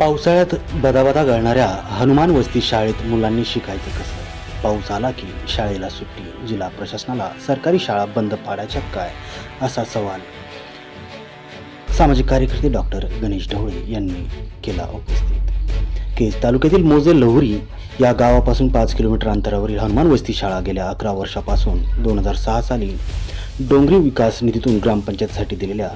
पावसाळ्यात बदाबदा गळणाऱ्या हनुमान वस्ती शाळेत मुलांनी शिकायचं कसं? पाऊस आला की शाळेला सुट्टी जिल्हा प्रशासनाला सरकारी शाळा बंद पाडायच्या काय? असा सवाल. सामाजिक कार्यकर्ते डॉक्टर गणेश ढवळे यांनी केला उपस्थित. केज तालुक्यातील मोजे लहुरी या गावापासून पाच किलोमीटर अंतरावरील हनुमान वस्ती शाळा गेल्या अकरा वर्षापासून दोन हजार सहा साली डोंगरी विकास निधीतून ग्रामपंचायतसाठी दिलेल्या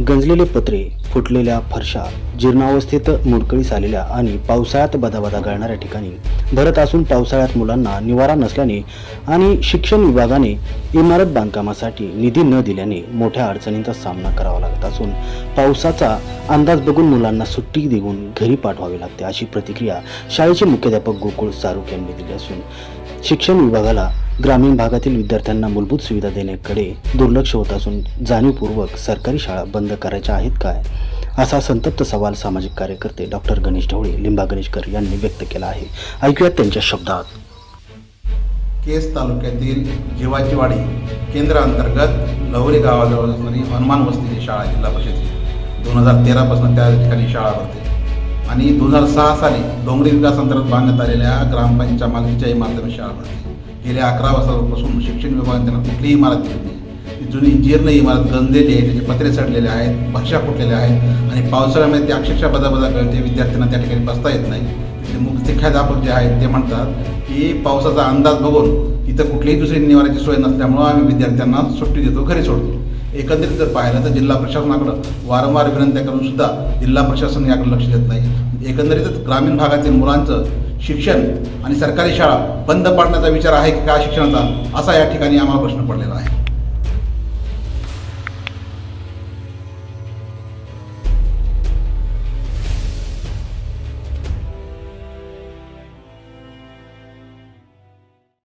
गंजलेले पत्रे फुटलेल्या फरशा जीर्णावस्थेत मुडकळीस आलेल्या आणि पावसाळ्यात बदाबदा गळणाऱ्या ठिकाणी भरत असून पावसाळ्यात मुलांना निवारा नसल्याने आणि शिक्षण विभागाने इमारत बांधकामासाठी निधी न दिल्याने मोठ्या अडचणींचा सामना करावा लागत असून पावसाचा अंदाज बघून मुलांना सुट्टी देऊन घरी पाठवावी लागते अशी प्रतिक्रिया शाळेचे मुख्याध्यापक गोकुळ सारूक यांनी दिली असून शिक्षण विभागाला ग्रामीण भागातील विद्यार्थ्यांना मूलभूत सुविधा देण्याकडे दुर्लक्ष होत असून जाणीवपूर्वक सरकारी शाळा बंद करायच्या आहेत काय? असा संतप्त सवाल सामाजिक कार्यकर्ते डॉक्टर गणेश ढवळे लिंबा गणेशकर यांनी व्यक्त केला आहे. ऐकूयात त्यांच्या शब्दात. केस तालुक्यातील जीवाचीवाडी केंद्राअंतर्गत केंद्र अंतर्गत लवरी गावाजवळ असणारी हनुमान वस्तीची शाळा जिल्हा परिषदेची दोन हजार तेरापासून त्या ठिकाणी शाळा भरते. आणि दोन हजार सहा साली डोंगरी विकास अंतर्गत बांधण्यात आलेल्या ग्रामपंचायत मागणीच्या इमारतीने शाळा भरते. गेल्या अकरा वर्षापासून शिक्षण विभागाने त्यांना कुठलीही इमारत दिली नाही. जुनी जीर्ण इमारत गंजलेली आहे त्याचे पत्रे चढलेले आहेत भाषा फुटलेल्या आहेत आणि पावसाळ्यामध्ये ते अक्षरशः बदाबदा करते विद्यार्थ्यांना त्या ठिकाणी बसता येत नाही. ते मुख्याध्यापक जे आहेत ते म्हणतात की पावसाचा अंदाज बघून इथं कुठलीही दुसरी निवाराची सोय नसल्यामुळं आम्ही विद्यार्थ्यांना सुट्टी देतो घरी सोडतो. एकंदरीत जर पाहिलं तर जिल्हा प्रशासनाकडं वारंवार विनंत्या करून सुद्धा जिल्हा प्रशासन याकडे लक्ष देत नाही. एकंदरीतच ग्रामीण भागातील मुलांचं शिक्षण आणि सरकारी शाळा बंद पाडण्याचा विचार आहे की काय शिक्षणाचा? असा या ठिकाणी आम्हाला प्रश्न पडलेला आहे.